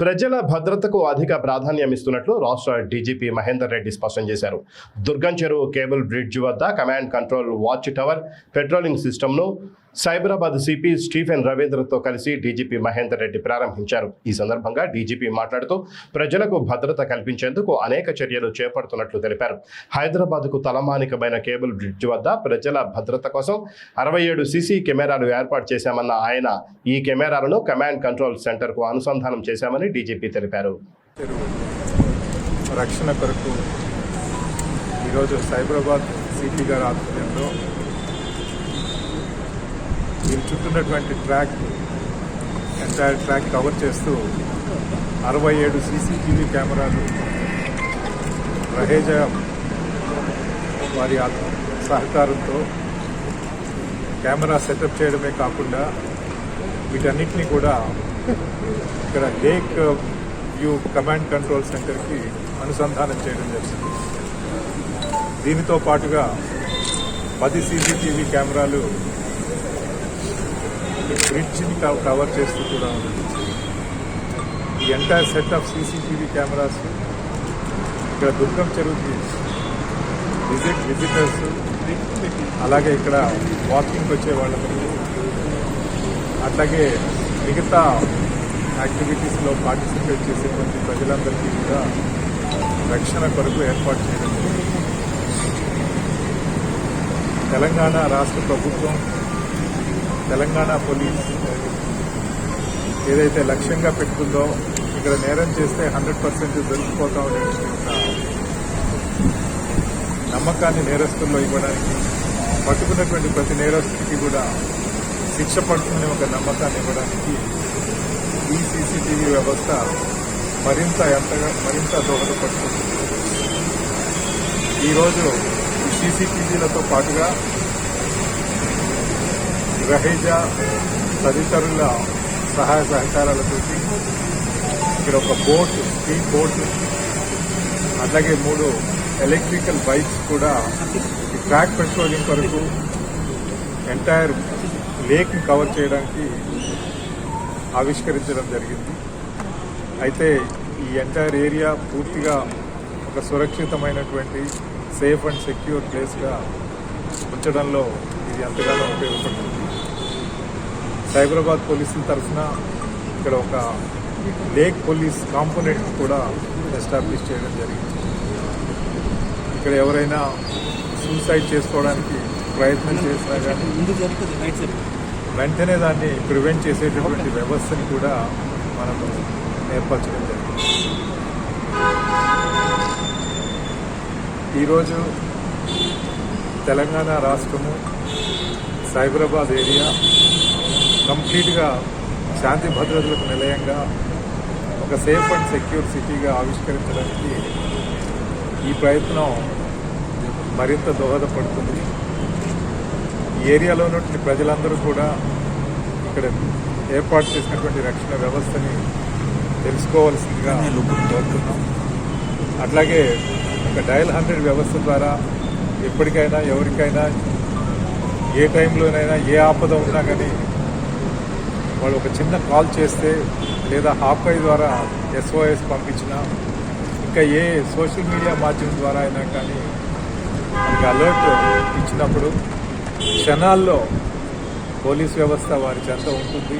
ప్రజల భద్రతకు అధిక ప్రాధాన్యం ఇస్తున్నట్లు రాష్ట్ర డీజీపీ మహేందర్ రెడ్డి స్పష్టం చేశారు. దుర్గం చెరువు కేబుల్ బ్రిడ్జ్ వద్ద command control watch tower patrolling సిస్టమ్ను సైబరాబాద్ సిపి స్టీఫెన్ రవీంద్రతో కలిసి డీజీపీ మహేందర్ రెడ్డి ప్రారంభించారు. ఈ సందర్భంగా డీజీపీ మాట్లాడుతూ ప్రజలకు భద్రత కల్పించేందుకు అనేక చర్యలు చేపడుతున్నట్లు తెలిపారు. హైదరాబాద్కు తలమానికమైన కేబుల్ బ్రిడ్జ్ వద్ద ప్రజల భద్రత కోసం అరవై ఏడు సీసీ కెమెరాలు ఏర్పాటు చేశామన్న ఆయన ఈ కెమెరాలను కమాండ్ కంట్రోల్ సెంటర్కు అనుసంధానం చేశామని డీజీపీ తెలిపారు. రక్షణ కొరకు ఈరోజు సైబరాబాద్ సిపి గారు ఆధ్వర్యంలో దీని చుట్టూన్నటువంటి ట్రాక్ ఎంటైర్ ట్రాక్ కవర్ చేస్తూ అరవై ఏడు సీసీటీవీ కెమెరాలు రహేజా వారి సహకారంతో కెమెరా సెటప్ చేయడమే కాకుండా వీటన్నిటిని కూడా ఇక్కడ లేక్ వ్యూ కమాండ్ కంట్రోల్ సెంటర్కి అనుసంధానం చేయడం జరిగింది. దీనితో పాటుగా పది సీసీటీవీ కెమెరాలు బ్రిడ్జ్ని కవర్ చేస్తూ కూడా ఉంది. ఈ entire set of CCTV cameras ఇక్కడ దుర్గం చెరువుకి విజిట్ విజిటర్స్ అలాగే ఇక్కడ వాకింగ్ వచ్చే వాళ్ళకి అట్లాగే మిగతా యాక్టివిటీస్లో పార్టిసిపేట్ చేసేటువంటి ప్రజలందరికీ కూడా రక్షణ కొరకు ఏర్పాటు చేయడం తెలంగాణ రాష్ట్ర ప్రభుత్వం తెలంగాణ పోలీస్ ఏదైతే లక్ష్యంగా పెట్టుకుందో ఇక్కడ నేరం చేస్తే హండ్రెడ్ పర్సెంట్ దొరికిపోతాం అనేటువంటి నమ్మకాన్ని నేరస్తుల్లో ఇవ్వడానికి పట్టుకున్నటువంటి ప్రతి నేరస్తుడికి కూడా శిక్ష పడుతుందనే ఒక నమ్మకాన్ని ఇవ్వడానికి ఈ సీసీటీవీ వ్యవస్థ మరింత ఎంతగా మరింత దోహదపడుతుంది. ఈరోజు ఈ సీసీటీవీలతో పాటుగా రహేజా తదితరుల సహాయ సహకారాలతో ఇక్కడ ఒక బోట్ స్టీ బోట్ అలాగే మూడు ఎలక్ట్రికల్ బైక్స్ కూడా ఈ ట్రాక్ పెట్రోలింగ్ కొరకు ఎంటైర్ లేక్ కవర్ చేయడానికి ఆవిష్కరించడం జరిగింది. అయితే ఈ ఎంటైర్ ఏరియా పూర్తిగా ఒక సురక్షితమైనటువంటి సేఫ్ అండ్ సెక్యూర్ ప్లేస్గా ఉంచడంలో ఇది ఎంతగానో ఉపయోగపడుతుంది. సైబరాబాద్ పోలీసుల తరఫున ఇక్కడ ఒక లేక్ పోలీస్ కాంపోనెంట్ కూడా ఎస్టాబ్లిష్ చేయడం జరిగింది. ఇక్కడ ఎవరైనా సూసైడ్ చేసుకోవడానికి ప్రయత్నం చేసినా కానీ వెంటనే దాన్ని ప్రివెంట్ చేసేటటువంటి వ్యవస్థని కూడా మనము ఏర్పరచడం జరిగింది. ఈరోజు తెలంగాణ రాష్ట్రము సైబరాబాద్ ఏరియా కంప్లీట్గా శాంతి భద్రతలకు నిలయంగా ఒక సేఫ్ అండ్ సెక్యూర్ సిటీగా ఆవిష్కరించడానికి ఈ ప్రయత్నం మరింత దోహదపడుతుంది. ఈ ఏరియాలో ఉన్నటువంటి ప్రజలందరూ కూడా ఇక్కడ ఏర్పాటు చేసినటువంటి రక్షణ వ్యవస్థని తెలుసుకోవాల్సిందిగా కోరుతున్నాం. అట్లాగే ఒక డయల్ హండ్రెడ్ వ్యవస్థ ద్వారా ఎప్పటికైనా ఎవరికైనా ఏ టైంలోనైనా ఏ ఆపద ఉన్నా కానీ వాళ్ళు ఒక చిన్న కాల్ చేస్తే లేదా హాప్ఐ ద్వారా ఎస్ఓఎస్ పంపించినా ఇంకా ఏ సోషల్ మీడియా మాధ్యమం ద్వారా అయినా కానీ మనకి అలర్ట్ ఇచ్చినప్పుడు క్షణాల్లో పోలీస్ వ్యవస్థ వారి చెంత ఉంటుంది.